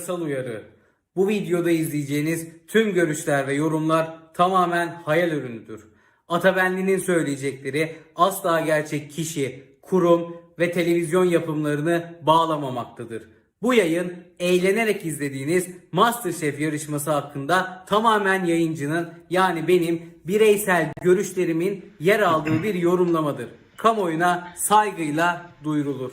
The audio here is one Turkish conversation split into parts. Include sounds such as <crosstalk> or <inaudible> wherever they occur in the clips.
Yasal uyarı. Bu videoda izleyeceğiniz tüm görüşler ve yorumlar tamamen hayal ürünüdür. Atabenli'nin söyleyecekleri asla gerçek kişi, kurum ve televizyon yapımlarını bağlamamaktadır. Bu yayın eğlenerek izlediğiniz MasterChef yarışması hakkında tamamen yayıncının yani benim bireysel görüşlerimin yer aldığı bir yorumlamadır. Kamuoyuna saygıyla duyurulur.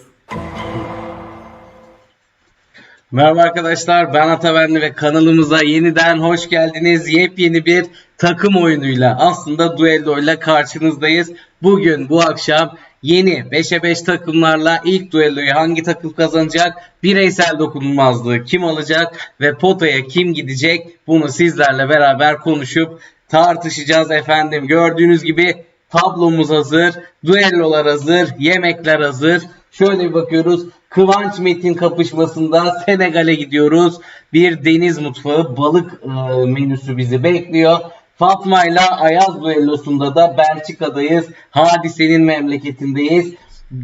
Merhaba arkadaşlar ben Atabenli ve kanalımıza yeniden hoş geldiniz. Yepyeni bir takım oyunuyla aslında duelloyla karşınızdayız. Bugün bu akşam yeni 5'e 5 takımlarla ilk duelloyu hangi takım kazanacak? Bireysel dokunulmazlığı kim alacak ve potaya kim gidecek? Bunu sizlerle beraber konuşup tartışacağız efendim. Gördüğünüz gibi tablomuz hazır, duellolar hazır, yemekler hazır. Şöyle bir bakıyoruz. Kıvanç Metin kapışmasında Senegal'e gidiyoruz. Bir deniz mutfağı balık e, menüsü bizi bekliyor. Fatma ile Ayaz düellosunda da Belçika'dayız. Hadise'nin memleketindeyiz.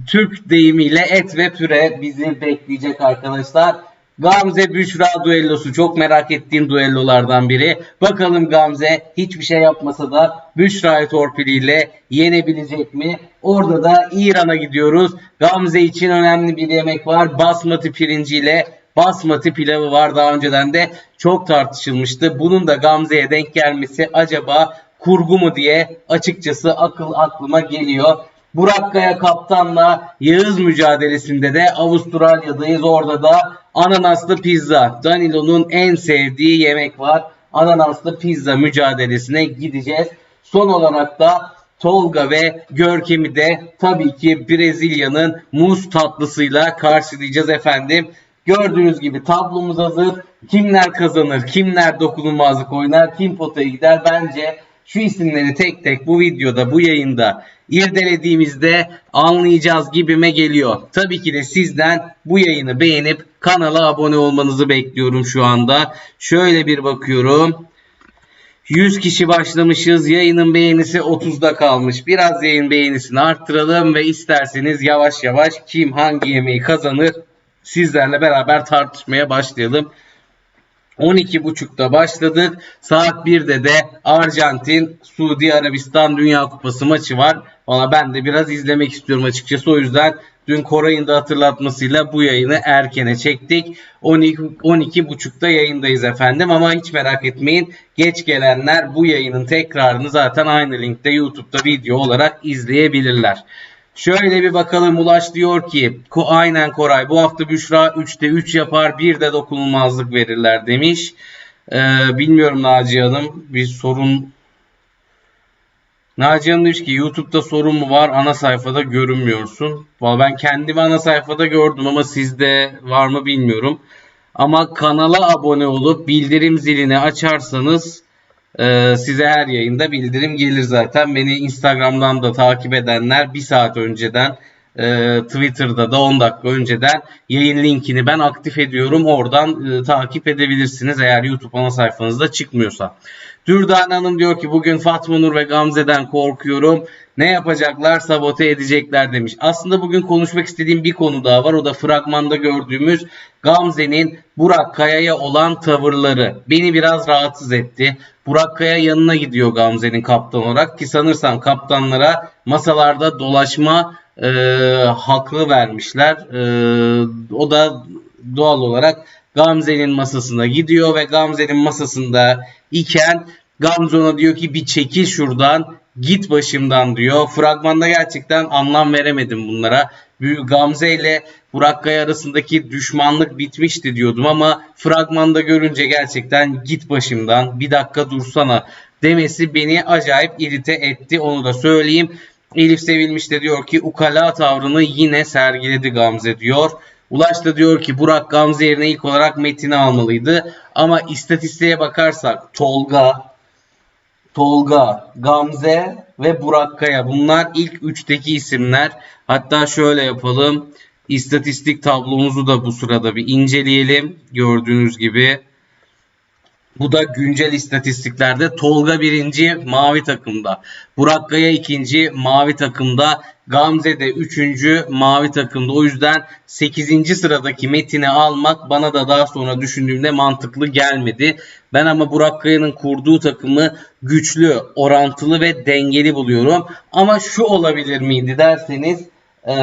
Türk deyimiyle et ve püre bizi bekleyecek arkadaşlar. Gamze Büşra düellosu çok merak ettiğim düellolardan biri. Bakalım Gamze hiçbir şey yapmasa da Büşra'yı torpiliyle yenebilecek mi? Orada da İran'a gidiyoruz. Gamze için önemli bir yemek var. Basmati pirinciyle basmati pilavı var daha önceden de çok tartışılmıştı. Bunun da Gamze'ye denk gelmesi acaba kurgu mu diye açıkçası akıl aklıma geliyor. Burak Kaya kaptanla Yağız mücadelesinde de Avustralya'dayız. Orada da ananaslı pizza. Danilo'nun en sevdiği yemek var. Ananaslı pizza mücadelesine gideceğiz. Son olarak da Tolga ve Görkem'i de tabii ki Brezilya'nın muz tatlısıyla karşılayacağız efendim. Gördüğünüz gibi tablomuz hazır. Kimler kazanır, kimler dokunulmazlık oynar, kim potaya gider bence şu isimleri tek tek bu videoda, bu yayında irdelediğimizde anlayacağız gibime geliyor. Tabii ki de sizden bu yayını beğenip kanala abone olmanızı bekliyorum şu anda. Şöyle bir bakıyorum. 100 kişi başlamışız. Yayının beğenisi 30'da kalmış. Biraz yayın beğenisini arttıralım ve isterseniz yavaş yavaş kim hangi yemeği kazanır sizlerle beraber tartışmaya başlayalım. 12.30'da başladık. Saat 1'de de Arjantin Suudi Arabistan Dünya Kupası maçı var. Valla ben de biraz izlemek istiyorum açıkçası. O yüzden dün Koray'ın da hatırlatmasıyla bu yayını erkene çektik. 12 12.30'da yayındayız efendim ama hiç merak etmeyin. Geç gelenler bu yayının tekrarını zaten aynı linkte YouTube'da video olarak izleyebilirler. Şöyle bir bakalım Ulaş diyor ki aynen Koray bu hafta Büşra 3'te 3 yapar bir de dokunulmazlık verirler demiş. Ee, bilmiyorum Naciye Hanım bir sorun Naciye Hanım demiş ki YouTube'da sorun mu var ana sayfada görünmüyorsun. Valla ben kendimi ana sayfada gördüm ama sizde var mı bilmiyorum. Ama kanala abone olup bildirim zilini açarsanız ee, size her yayında bildirim gelir zaten. Beni Instagram'dan da takip edenler bir saat önceden e, Twitter'da da 10 dakika önceden yayın linkini ben aktif ediyorum. Oradan e, takip edebilirsiniz eğer YouTube ana sayfanızda çıkmıyorsa. Dürdane Hanım diyor ki bugün Fatma Nur ve Gamze'den korkuyorum. Ne yapacaklar? Sabote edecekler demiş. Aslında bugün konuşmak istediğim bir konu daha var. O da fragmanda gördüğümüz Gamze'nin Burak Kaya'ya olan tavırları. Beni biraz rahatsız etti. Burak Kaya yanına gidiyor Gamze'nin kaptan olarak ki sanırsam kaptanlara masalarda dolaşma e, hakkı vermişler. E, o da doğal olarak Gamze'nin masasına gidiyor ve Gamze'nin masasında iken Gamze ona diyor ki bir çekil şuradan git başımdan diyor. Fragmanda gerçekten anlam veremedim bunlara. Gamze ile Burak Kaya arasındaki düşmanlık bitmişti diyordum ama fragmanda görünce gerçekten git başımdan bir dakika dursana demesi beni acayip irite etti onu da söyleyeyim. Elif Sevilmiş de diyor ki ukala tavrını yine sergiledi Gamze diyor. Ulaş da diyor ki Burak Gamze yerine ilk olarak Metin'i almalıydı. Ama istatistiğe bakarsak Tolga, Tolga, Gamze ve Burak Kaya bunlar ilk 3'teki isimler. Hatta şöyle yapalım. İstatistik tablomuzu da bu sırada bir inceleyelim. Gördüğünüz gibi. Bu da güncel istatistiklerde Tolga birinci mavi takımda. Burak Kaya ikinci mavi takımda. Gamze de 3. mavi takımda. O yüzden 8. sıradaki Metin'i almak bana da daha sonra düşündüğümde mantıklı gelmedi. Ben ama Burak Kaya'nın kurduğu takımı güçlü, orantılı ve dengeli buluyorum. Ama şu olabilir miydi derseniz e,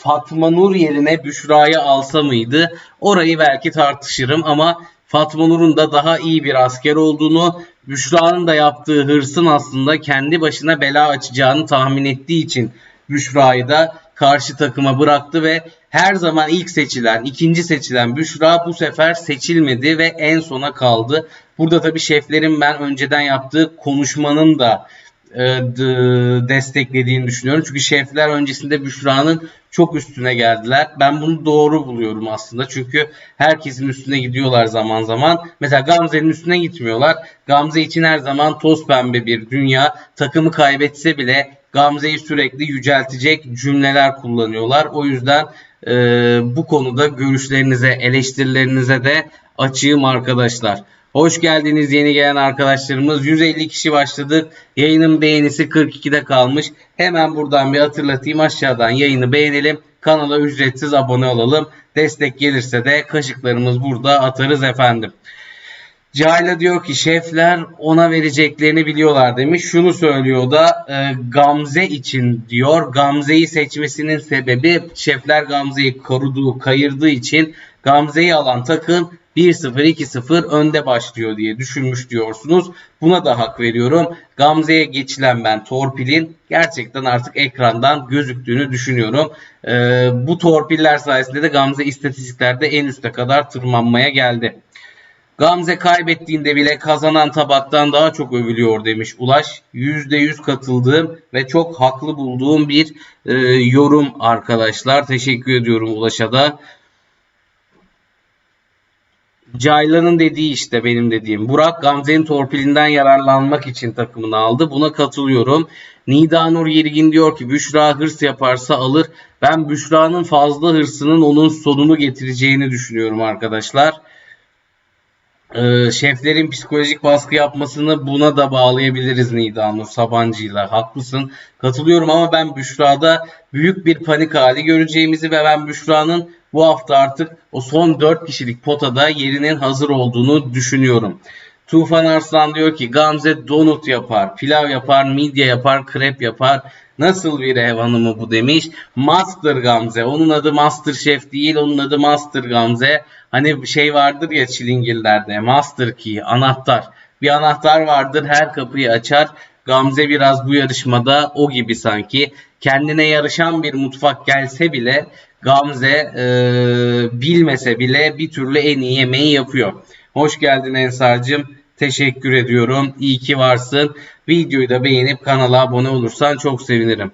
Fatma Nur yerine Büşra'yı alsa mıydı? Orayı belki tartışırım ama Fatma Nur'un da daha iyi bir asker olduğunu, Büşra'nın da yaptığı hırsın aslında kendi başına bela açacağını tahmin ettiği için Büşra'yı da karşı takıma bıraktı ve her zaman ilk seçilen, ikinci seçilen Büşra bu sefer seçilmedi ve en sona kaldı. Burada tabii şeflerin ben önceden yaptığı konuşmanın da e, desteklediğini düşünüyorum. Çünkü şefler öncesinde Büşra'nın çok üstüne geldiler. Ben bunu doğru buluyorum aslında. Çünkü herkesin üstüne gidiyorlar zaman zaman. Mesela Gamze'nin üstüne gitmiyorlar. Gamze için her zaman toz pembe bir dünya. Takımı kaybetse bile Gamze'yi sürekli yüceltecek cümleler kullanıyorlar. O yüzden e, bu konuda görüşlerinize, eleştirilerinize de açığım arkadaşlar. Hoş geldiniz yeni gelen arkadaşlarımız. 150 kişi başladık. Yayının beğenisi 42'de kalmış. Hemen buradan bir hatırlatayım. Aşağıdan yayını beğenelim. Kanala ücretsiz abone olalım. Destek gelirse de kaşıklarımız burada atarız efendim. Cayla diyor ki şefler ona vereceklerini biliyorlar demiş. Şunu söylüyor da e, Gamze için diyor. Gamze'yi seçmesinin sebebi şefler Gamze'yi koruduğu, kayırdığı için Gamze'yi alan takım 1-0 2-0 önde başlıyor diye düşünmüş diyorsunuz. Buna da hak veriyorum. Gamze'ye geçilen ben torpilin gerçekten artık ekrandan gözüktüğünü düşünüyorum. E, bu torpiller sayesinde de Gamze istatistiklerde en üste kadar tırmanmaya geldi. Gamze kaybettiğinde bile kazanan tabaktan daha çok övülüyor demiş Ulaş. %100 katıldığım ve çok haklı bulduğum bir e, yorum arkadaşlar. Teşekkür ediyorum Ulaş'a da. Caylan'ın dediği işte benim dediğim. Burak Gamze'nin torpilinden yararlanmak için takımını aldı. Buna katılıyorum. Nida Nur Yergin diyor ki Büşra hırs yaparsa alır. Ben Büşra'nın fazla hırsının onun sonunu getireceğini düşünüyorum arkadaşlar. Ee, şeflerin psikolojik baskı yapmasını buna da bağlayabiliriz Nida Nur Sabancı'yla. Haklısın. Katılıyorum ama ben Büşra'da büyük bir panik hali göreceğimizi ve ben Büşra'nın bu hafta artık o son 4 kişilik potada yerinin hazır olduğunu düşünüyorum. Tufan Arslan diyor ki Gamze donut yapar, pilav yapar, midye yapar, krep yapar. Nasıl bir ev hanımı bu demiş. Master Gamze. Onun adı Master Chef değil, onun adı Master Gamze. Hani şey vardır ya çilingirlerde. Master Key, anahtar. Bir anahtar vardır her kapıyı açar. Gamze biraz bu yarışmada o gibi sanki. Kendine yarışan bir mutfak gelse bile Gamze e, bilmese bile bir türlü en iyi yemeği yapıyor. Hoş geldin Ensar'cığım. Teşekkür ediyorum. İyi ki varsın. Videoyu da beğenip kanala abone olursan çok sevinirim.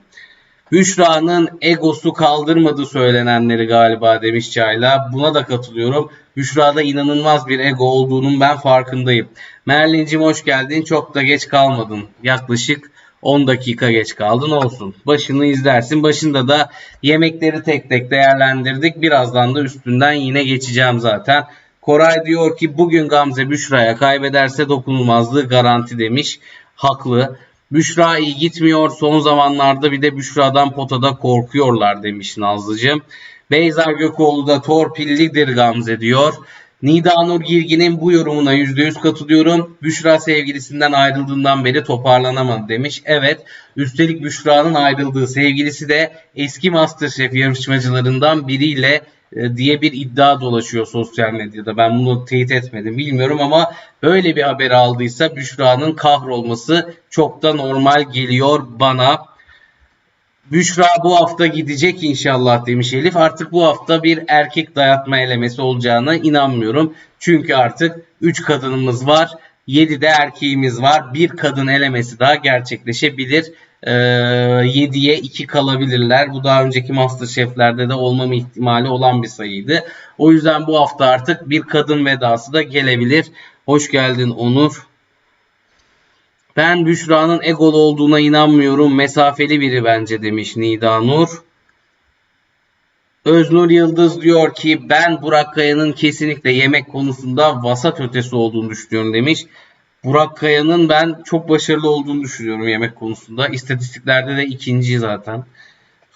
Büşra'nın egosu kaldırmadı söylenenleri galiba demiş Çayla. Buna da katılıyorum. Büşra'da inanılmaz bir ego olduğunun ben farkındayım. Merlin'cim hoş geldin. Çok da geç kalmadın. Yaklaşık 10 dakika geç kaldın olsun. Başını izlersin. Başında da yemekleri tek tek değerlendirdik. Birazdan da üstünden yine geçeceğim zaten. Koray diyor ki bugün Gamze Büşra'ya kaybederse dokunulmazlığı garanti demiş. Haklı. Büşra iyi gitmiyor. Son zamanlarda bir de Büşra'dan potada korkuyorlar demiş Nazlıcığım. Beyza Gökoğlu da torpillidir Gamze diyor. Nida Nur Girgin'in bu yorumuna %100 katılıyorum. Büşra sevgilisinden ayrıldığından beri toparlanamadı demiş. Evet, üstelik Büşra'nın ayrıldığı sevgilisi de eski Masterchef yarışmacılarından biriyle diye bir iddia dolaşıyor sosyal medyada. Ben bunu teyit etmedim bilmiyorum ama böyle bir haber aldıysa Büşra'nın kahrolması çok da normal geliyor bana. Büşra bu hafta gidecek inşallah demiş Elif. Artık bu hafta bir erkek dayatma elemesi olacağına inanmıyorum. Çünkü artık 3 kadınımız var. 7 de erkeğimiz var. Bir kadın elemesi daha gerçekleşebilir. Ee, 7'ye 2 kalabilirler. Bu daha önceki Masterchef'lerde de olmama ihtimali olan bir sayıydı. O yüzden bu hafta artık bir kadın vedası da gelebilir. Hoş geldin Onur. Ben Büşra'nın egolu olduğuna inanmıyorum. Mesafeli biri bence demiş Nida Nur. Öznur Yıldız diyor ki ben Burak Kaya'nın kesinlikle yemek konusunda vasat ötesi olduğunu düşünüyorum demiş. Burak Kaya'nın ben çok başarılı olduğunu düşünüyorum yemek konusunda. İstatistiklerde de ikinci zaten.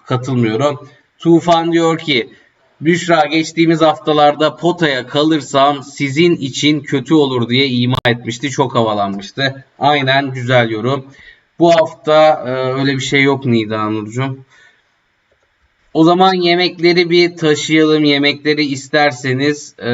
katılmıyorum. Tufan diyor ki Büşra geçtiğimiz haftalarda potaya kalırsam sizin için kötü olur diye ima etmişti. Çok havalanmıştı. Aynen güzel yorum. Bu hafta e, öyle bir şey yok Nida Nurcuğum. O zaman yemekleri bir taşıyalım. Yemekleri isterseniz e,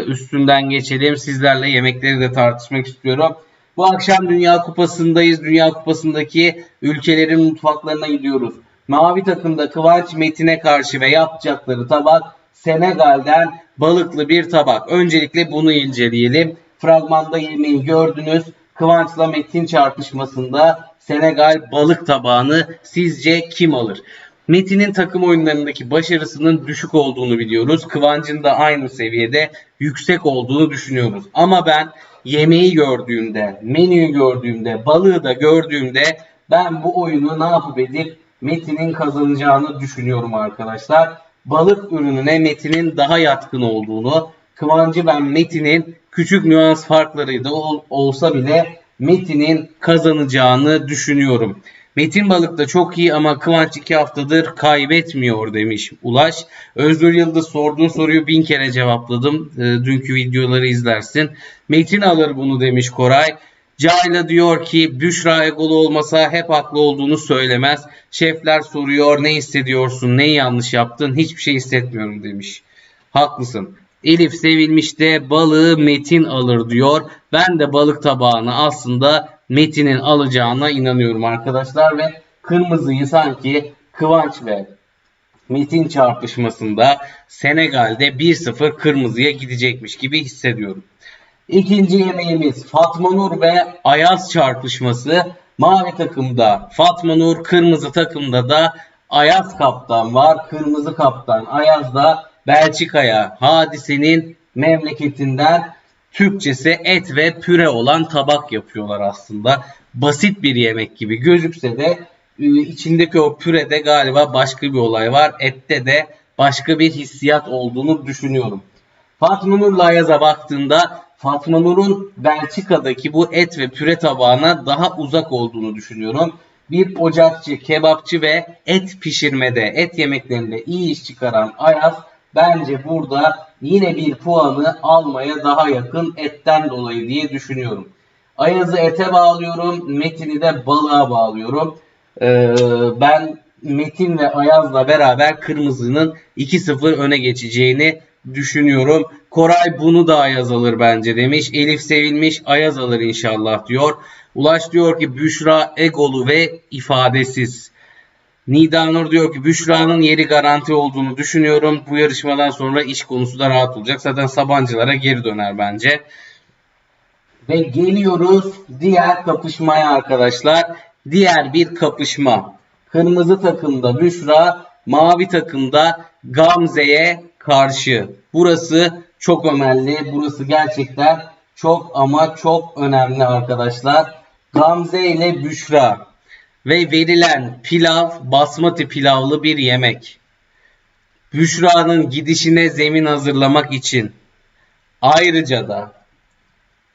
üstünden geçelim. Sizlerle yemekleri de tartışmak istiyorum. Bu akşam Dünya Kupası'ndayız. Dünya Kupası'ndaki ülkelerin mutfaklarına gidiyoruz. Mavi takımda Kıvanç Metin'e karşı ve yapacakları tabak Senegal'den balıklı bir tabak. Öncelikle bunu inceleyelim. Fragmanda yemeği gördünüz. Kıvanç'la Metin çarpışmasında Senegal balık tabağını sizce kim alır? Metin'in takım oyunlarındaki başarısının düşük olduğunu biliyoruz. Kıvanç'ın da aynı seviyede yüksek olduğunu düşünüyoruz. Ama ben yemeği gördüğümde, menüyü gördüğümde, balığı da gördüğümde ben bu oyunu ne yapıp edip Metin'in kazanacağını düşünüyorum arkadaşlar. Balık ürününe Metin'in daha yatkın olduğunu, Kıvancı ben Metin'in küçük nüans farkları da ol- olsa bile Metin'in kazanacağını düşünüyorum. Metin Balık da çok iyi ama Kıvanç iki haftadır kaybetmiyor demiş Ulaş. Özgür Yıldız sorduğun soruyu bin kere cevapladım. E, dünkü videoları izlersin. Metin alır bunu demiş Koray. Cayla diyor ki Büşra egolu olmasa hep haklı olduğunu söylemez. Şefler soruyor ne hissediyorsun, neyi yanlış yaptın, hiçbir şey hissetmiyorum demiş. Haklısın. Elif sevilmiş de balığı Metin alır diyor. Ben de balık tabağını aslında Metin'in alacağına inanıyorum arkadaşlar ve kırmızıyı sanki Kıvanç ve Metin çarpışmasında Senegal'de 1-0 kırmızıya gidecekmiş gibi hissediyorum. İkinci yemeğimiz Fatma Nur ve Ayaz çarpışması. Mavi takımda Fatma Nur, kırmızı takımda da Ayaz kaptan var. Kırmızı kaptan Ayaz da Belçika'ya hadisenin memleketinden Türkçesi et ve püre olan tabak yapıyorlar aslında. Basit bir yemek gibi gözükse de e, içindeki o pürede galiba başka bir olay var. Ette de başka bir hissiyat olduğunu düşünüyorum. Fatma Nur'la Ayaz'a baktığında Fatma Nur'un Belçika'daki bu et ve püre tabağına daha uzak olduğunu düşünüyorum. Bir ocakçı, kebapçı ve et pişirmede, et yemeklerinde iyi iş çıkaran Ayaz bence burada yine bir puanı almaya daha yakın etten dolayı diye düşünüyorum. Ayaz'ı ete bağlıyorum, Metin'i de balığa bağlıyorum. Ee, ben Metin ve Ayaz'la beraber Kırmızı'nın 2-0 öne geçeceğini düşünüyorum. Koray bunu da Ayaz alır bence demiş. Elif sevilmiş Ayaz alır inşallah diyor. Ulaş diyor ki Büşra egolu ve ifadesiz. Nida Nur diyor ki Büşra'nın yeri garanti olduğunu düşünüyorum. Bu yarışmadan sonra iş konusu da rahat olacak. Zaten Sabancılara geri döner bence. Ve geliyoruz diğer kapışmaya arkadaşlar. Diğer bir kapışma. Kırmızı takımda Büşra, mavi takımda Gamze'ye karşı. Burası çok önemli. Burası gerçekten çok ama çok önemli arkadaşlar. Gamze ile Büşra ve verilen pilav basmati pilavlı bir yemek. Büşra'nın gidişine zemin hazırlamak için ayrıca da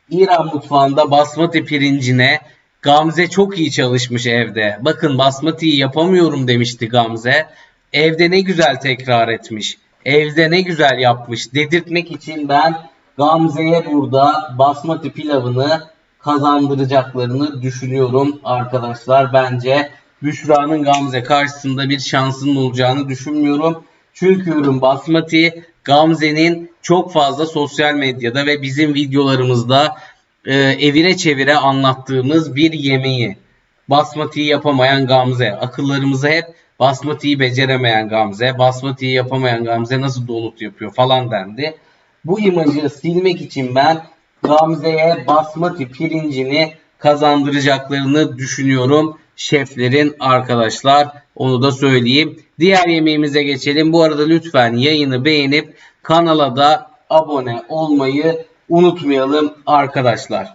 İran mutfağında basmati pirincine Gamze çok iyi çalışmış evde. Bakın basmatiyi yapamıyorum demişti Gamze. Evde ne güzel tekrar etmiş. Evde ne güzel yapmış. Dedirtmek için ben Gamze'ye burada basmati pilavını kazandıracaklarını düşünüyorum arkadaşlar. Bence Büşra'nın Gamze karşısında bir şansının olacağını düşünmüyorum. Çünkü ürün basmati Gamze'nin çok fazla sosyal medyada ve bizim videolarımızda e, evire çevire anlattığımız bir yemeği. Basmati'yi yapamayan Gamze. Akıllarımıza hep Basmati'yi beceremeyen Gamze, Basmati'yi yapamayan Gamze nasıl dolut yapıyor falan dendi. Bu imajı silmek için ben Gamze'ye basmati pirincini kazandıracaklarını düşünüyorum. Şeflerin arkadaşlar onu da söyleyeyim. Diğer yemeğimize geçelim. Bu arada lütfen yayını beğenip kanala da abone olmayı unutmayalım arkadaşlar.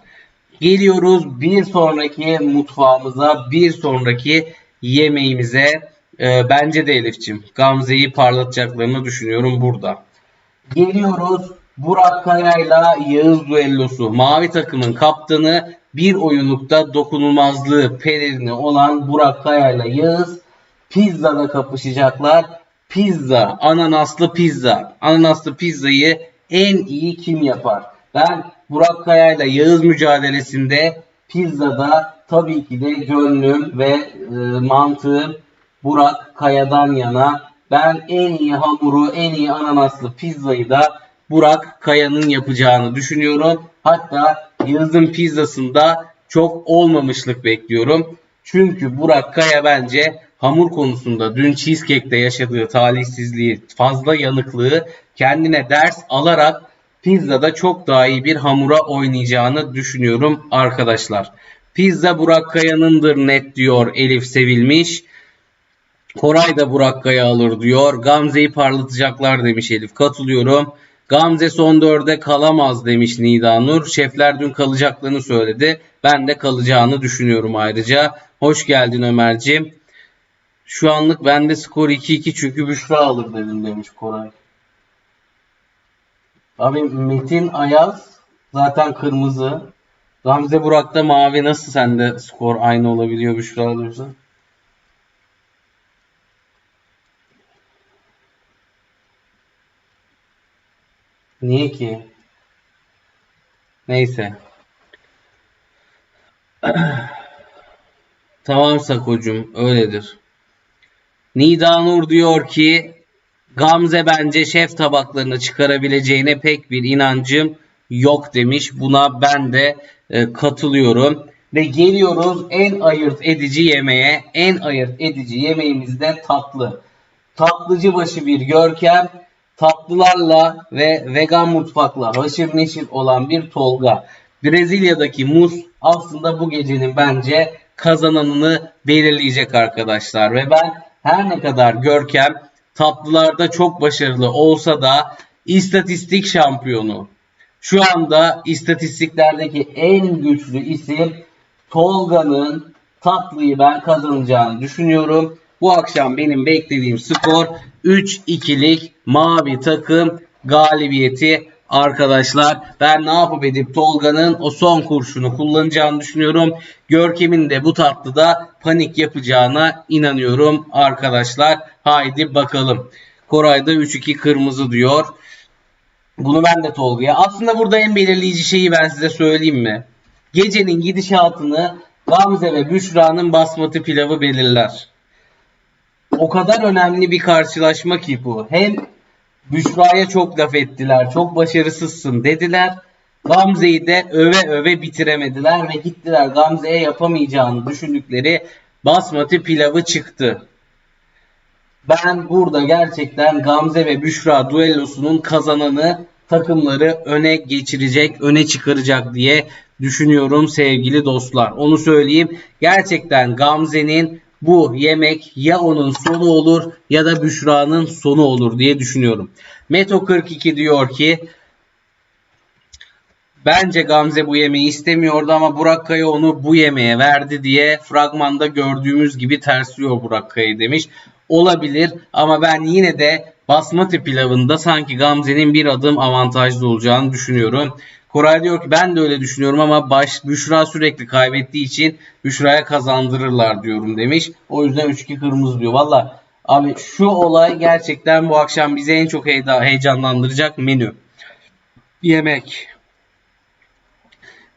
Geliyoruz bir sonraki mutfağımıza, bir sonraki yemeğimize. Ee, bence de Elif'ciğim Gamze'yi parlatacaklarını düşünüyorum burada. Geliyoruz Burak Kaya'yla Yağız düellosu. Mavi takımın kaptanı bir oyunlukta dokunulmazlığı pelerini olan Burak Kaya'yla Yağız pizzada kapışacaklar. Pizza, ananaslı pizza. Ananaslı pizzayı en iyi kim yapar? Ben Burak Kaya ile Yağız mücadelesinde pizzada tabii ki de gönlüm ve e, mantığım Burak Kaya'dan yana. Ben en iyi hamuru, en iyi ananaslı pizzayı da Burak Kaya'nın yapacağını düşünüyorum. Hatta Yağız'ın pizzasında çok olmamışlık bekliyorum. Çünkü Burak Kaya bence hamur konusunda dün cheesecake'te yaşadığı talihsizliği, fazla yanıklığı kendine ders alarak pizzada çok daha iyi bir hamura oynayacağını düşünüyorum arkadaşlar. Pizza Burak Kaya'nındır net diyor Elif Sevilmiş. Koray da Burak Kaya alır diyor. Gamze'yi parlatacaklar demiş Elif. Katılıyorum. Gamze son dörde kalamaz demiş Nida Nur. Şefler dün kalacaklarını söyledi. Ben de kalacağını düşünüyorum ayrıca. Hoş geldin Ömerciğim. Şu anlık bende skor 2-2 çünkü Büşra alır dedim demiş Koray. Abi Metin Ayaz zaten kırmızı. Gamze Burak'ta mavi nasıl sende skor aynı olabiliyor Büşra alırsa? Niye ki? Neyse. <clears throat> tamam Sakocuğum öyledir. Nida Nur diyor ki Gamze bence şef tabaklarını çıkarabileceğine pek bir inancım yok demiş. Buna ben de e, katılıyorum. Ve geliyoruz en ayırt edici yemeğe. En ayırt edici yemeğimiz de tatlı. Tatlıcı başı bir görkem. Tatlılarla ve vegan mutfakla haşır neşir olan bir Tolga. Brezilya'daki muz aslında bu gecenin bence kazananını belirleyecek arkadaşlar. Ve ben her ne kadar Görkem tatlılarda çok başarılı olsa da istatistik şampiyonu. Şu anda istatistiklerdeki en güçlü isim Tolga'nın tatlıyı ben kazanacağını düşünüyorum. Bu akşam benim beklediğim skor 3-2'lik mavi takım galibiyeti arkadaşlar. Ben ne yapıp edip Tolga'nın o son kurşunu kullanacağını düşünüyorum. Görkem'in de bu tatlıda panik yapacağına inanıyorum arkadaşlar. Haydi bakalım. Koray'da 3-2 kırmızı diyor. Bunu ben de Tolga'ya. Aslında burada en belirleyici şeyi ben size söyleyeyim mi? Gecenin gidişatını Gamze ve Büşra'nın basmati pilavı belirler. O kadar önemli bir karşılaşma ki bu. Hem Büşra'ya çok laf ettiler. Çok başarısızsın dediler. Gamze'yi de öve öve bitiremediler ve gittiler Gamze'ye yapamayacağını düşündükleri basmati pilavı çıktı. Ben burada gerçekten Gamze ve Büşra duellosunun kazananı takımları öne geçirecek, öne çıkaracak diye düşünüyorum sevgili dostlar. Onu söyleyeyim. Gerçekten Gamze'nin bu yemek ya onun sonu olur ya da Büşra'nın sonu olur diye düşünüyorum. Meto 42 diyor ki Bence Gamze bu yemeği istemiyordu ama Burak Kaya onu bu yemeğe verdi diye fragmanda gördüğümüz gibi tersliyor Burak Kaya demiş. Olabilir ama ben yine de basmati pilavında sanki Gamze'nin bir adım avantajlı olacağını düşünüyorum. Koray diyor ki ben de öyle düşünüyorum ama baş, Büşra sürekli kaybettiği için Büşra'ya kazandırırlar diyorum demiş. O yüzden 3-2 kırmızı diyor. Valla abi şu olay gerçekten bu akşam bizi en çok heyecanlandıracak menü. Yemek.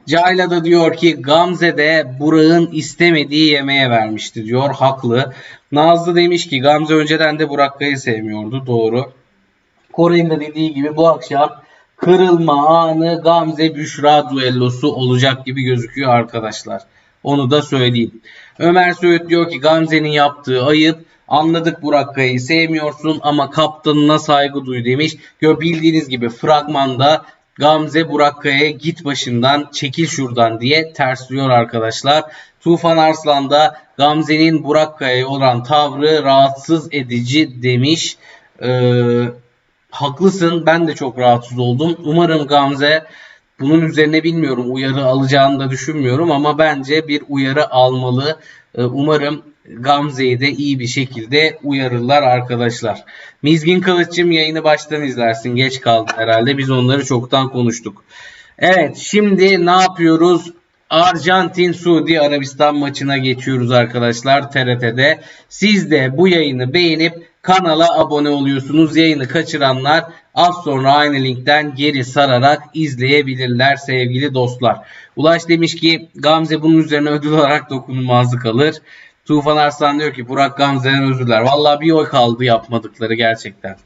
Cayla da diyor ki Gamze de Burak'ın istemediği yemeğe vermişti diyor. Haklı. Nazlı demiş ki Gamze önceden de Burak Kaya'yı sevmiyordu. Doğru. Koray'ın da dediği gibi bu akşam kırılma anı Gamze Büşra duellosu olacak gibi gözüküyor arkadaşlar. Onu da söyleyeyim. Ömer Söğüt diyor ki Gamze'nin yaptığı ayıp. Anladık Burak Kaya'yı sevmiyorsun ama kaptanına saygı duy demiş. Gö bildiğiniz gibi fragmanda Gamze Burak Kaya'ya git başından çekil şuradan diye tersliyor arkadaşlar. Tufan Arslan da Gamze'nin Burak Kaya'ya olan tavrı rahatsız edici demiş. Ee, haklısın ben de çok rahatsız oldum. Umarım Gamze bunun üzerine bilmiyorum uyarı alacağını da düşünmüyorum ama bence bir uyarı almalı. Ee, umarım Gamze'yi de iyi bir şekilde uyarırlar arkadaşlar. Mizgin Kılıç'cığım yayını baştan izlersin. Geç kaldı herhalde. Biz onları çoktan konuştuk. Evet şimdi ne yapıyoruz? Arjantin Suudi Arabistan maçına geçiyoruz arkadaşlar TRT'de. Siz de bu yayını beğenip kanala abone oluyorsunuz. Yayını kaçıranlar az sonra aynı linkten geri sararak izleyebilirler sevgili dostlar. Ulaş demiş ki Gamze bunun üzerine ödül olarak dokunulmazlık alır. Tufan Arslan diyor ki Burak Gamze'den özür diler. Valla bir oy kaldı yapmadıkları gerçekten.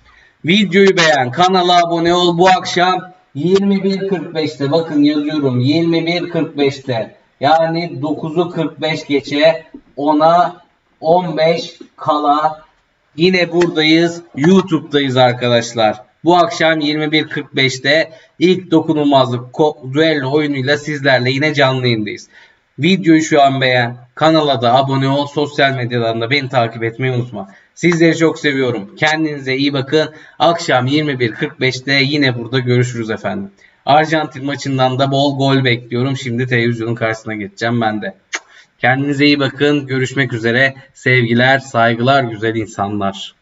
Videoyu beğen, kanala abone ol. Bu akşam 21.45'te bakın yazıyorum 21.45'te yani 9'u 45 geçe 10'a 15 kala yine buradayız. YouTube'dayız arkadaşlar. Bu akşam 21.45'te ilk dokunulmazlık düello oyunuyla sizlerle yine canlı yayındayız. Videoyu şu an beğen, kanala da abone ol, sosyal medyadan da beni takip etmeyi unutma. Sizleri çok seviyorum. Kendinize iyi bakın. Akşam 21.45'te yine burada görüşürüz efendim. Arjantin maçından da bol gol bekliyorum. Şimdi televizyonun karşısına geçeceğim ben de. Kendinize iyi bakın. Görüşmek üzere. Sevgiler, saygılar güzel insanlar.